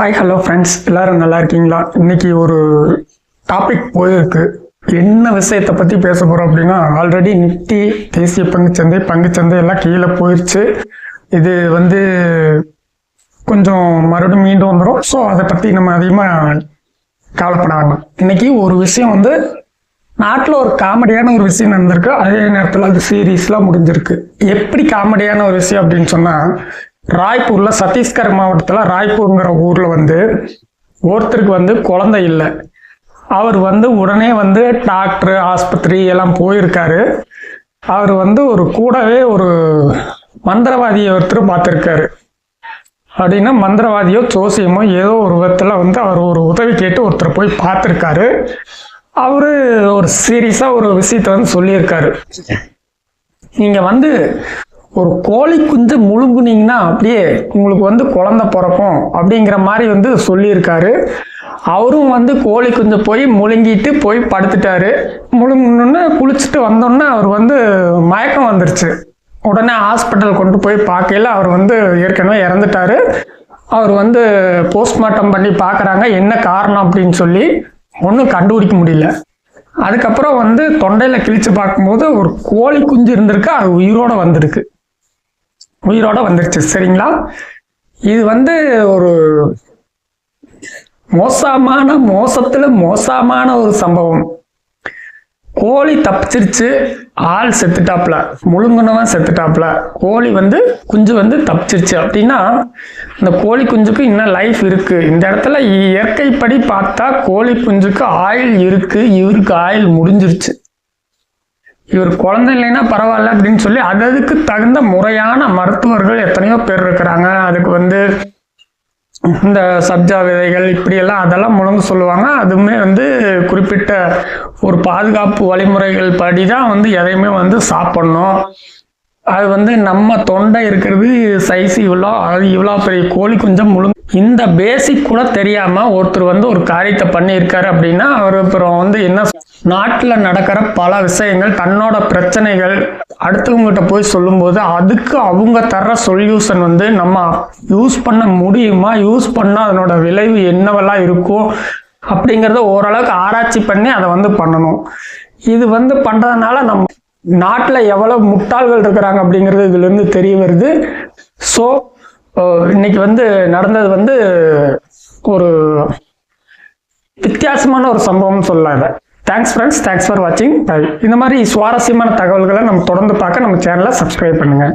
Hi hello friends எல்லாரும் நல்லா இருக்கீங்களா? இன்னைக்கு ஒரு டாபிக் போயிருக்கு. என்ன விஷயத்தை பற்றி பேச போகிறோம் அப்படின்னா ஆல்ரெடி நிஃப்டி தேசிய பங்குச்சந்தை பங்குச்சந்தை எல்லாம் கீழே போயிடுச்சு இது வந்து கொஞ்சம் மறுபடியும் மீண்டும் வந்துடும் ஸோ அதை பற்றி நம்ம அதிகமாக கவலைப்பட வேண்டாம். இன்னைக்கு ஒரு விஷயம் வந்து நாட்டில் ஒரு காமெடியான ஒரு விஷயம் நடந்திருக்கு. அதே நேரத்தில் அது சீரியஸ்லாம் முடிஞ்சிருக்கு. எப்படி காமெடியான ஒரு விஷயம் அப்படின்னு சொன்னால் ராய்ப்பூரில் சத்தீஸ்கர் மாவட்டத்தில் ராய்ப்பூருங்கிற ஊரில் வந்து ஒருத்தருக்கு வந்து குழந்தை இல்லை. அவர் வந்து உடனே வந்து டாக்டர் ஆஸ்பத்திரி எல்லாம் போயிருக்காரு. அவர் வந்து ஒரு கூடவே ஒரு மந்திரவாதியை ஒருத்தர் பார்த்துருக்காரு. அப்படின்னா மந்திரவாதியோ ஜோசியமோ ஏதோ ஒரு விதத்தில் வந்து அவர் ஒரு உதவி கேட்டு ஒருத்தர் போய் பார்த்துருக்காரு. அவர் ஒரு சீரியஸாக ஒரு விஷயத்த வந்து சொல்லியிருக்காரு. நீங்கள் வந்து ஒரு கோழி குஞ்சு முழுங்குனீங்கன்னா அப்படியே உங்களுக்கு வந்து குழந்தை பிறக்கும் அப்படிங்கிற மாதிரி வந்து சொல்லியிருக்காரு. அவரும் வந்து கோழி குஞ்சு போய் முழுங்கிட்டு போய் படுத்துட்டாரு. முழுங்கணுன்னு குளிச்சுட்டு வந்தோன்னே அவர் வந்து மயக்கம் வந்துருச்சு. உடனே ஹாஸ்பிட்டல் கொண்டு போய் பார்க்கையில் அவர் வந்து ஏற்கனவே இறந்துட்டாரு. அவர் வந்து போஸ்ட்மார்ட்டம் பண்ணி பார்க்குறாங்க என்ன காரணம் அப்படின்னு சொல்லி ஒன்றும் கண்டுபிடிக்க முடியல. அதுக்கப்புறம் வந்து தொண்டையில் கிழிச்சு பார்க்கும்போது ஒரு கோழி குஞ்சு இருந்திருக்கு அது உயிரோட வந்திருக்கு. உயிரோட வந்துருச்சு சரிங்களா? இது வந்து ஒரு மோசமான மோசத்துல மோசமான ஒரு சம்பவம். கோழி தப்பிச்சிருச்சு ஆள் செத்துட்டாப்ல. முழுங்குனவன் செத்துட்டாப்ல. கோழி வந்து குஞ்சு வந்து தப்பிச்சிருச்சு. அப்படின்னா இந்த கோழி குஞ்சுக்கு இன்னும் லைஃப் இருக்கு. இந்த இடத்துல இயற்கைப்படி பார்த்தா கோழி குஞ்சுக்கு ஆயில் இருக்கு. இவருக்கு ஆயில் முடிஞ்சிருச்சு. இவர் குழந்தை இல்லைன்னா பரவாயில்ல அப்படின்னு சொல்லி அதுக்கு தகுந்த முறையான மருத்துவர்கள் எத்தனையோ பேர் இருக்கிறாங்க. அதுக்கு வந்து இந்த சப்ஜா விதைகள் இப்படியெல்லாம் அதெல்லாம் முழங்க சொல்லுவாங்க. அதுவுமே வந்து குறிப்பிட்ட ஒரு பாதுகாப்பு வழிமுறைகள் படி தான் வந்து எதையுமே வந்து சாப்பிடணும். அது வந்து நம்ம தொண்டை இருக்கிறது சைஸ் இவ்வளோ அது இவ்வளோ பெரிய கோழி குஞ்சம் முழு இந்த பேசிக் கூட தெரியாம ஒருத்தர் வந்து ஒரு காரியத்தை பண்ணியிருக்காரு அப்படின்னா அவர் அப்புறம் வந்து என்ன நாட்டில் நடக்கிற பல விஷயங்கள் தன்னோட பிரச்சனைகள் அடுத்தவங்ககிட்ட போய் சொல்லும்போது அதுக்கு அவங்க தர்ற சொல்யூஷன் வந்து நம்ம யூஸ் பண்ண முடியுமா? யூஸ் பண்ணால் அதனோட விளைவு என்னவெல்லாம் இருக்கும் அப்படிங்கிறத ஓரளவுக்கு ஆராய்ச்சி பண்ணி அதை வந்து பண்ணணும். இது வந்து பண்ணுறதுனால நம்ம நாட்டில் எவ்வளோ முட்டாள்கள் இருக்கிறாங்க அப்படிங்கிறது இதுலேருந்து தெரிய வருது. ஸோ இன்னைக்கு வந்து நடந்தது வந்து ஒரு வித்தியாசமான ஒரு சம்பவம்னு சொல்லலாம் இதை. தேங்க்ஸ் ஃப்ரெண்ட்ஸ் தேங்க்ஸ் ஃபார் வாட்சிங் இந்த மாதிரி சுவாரஸ்யமான தகவல்களை நம்ம தொடர்ந்து பார்க்க நம்ம சேனலை சப்ஸ்கிரைப் பண்ணுங்கள்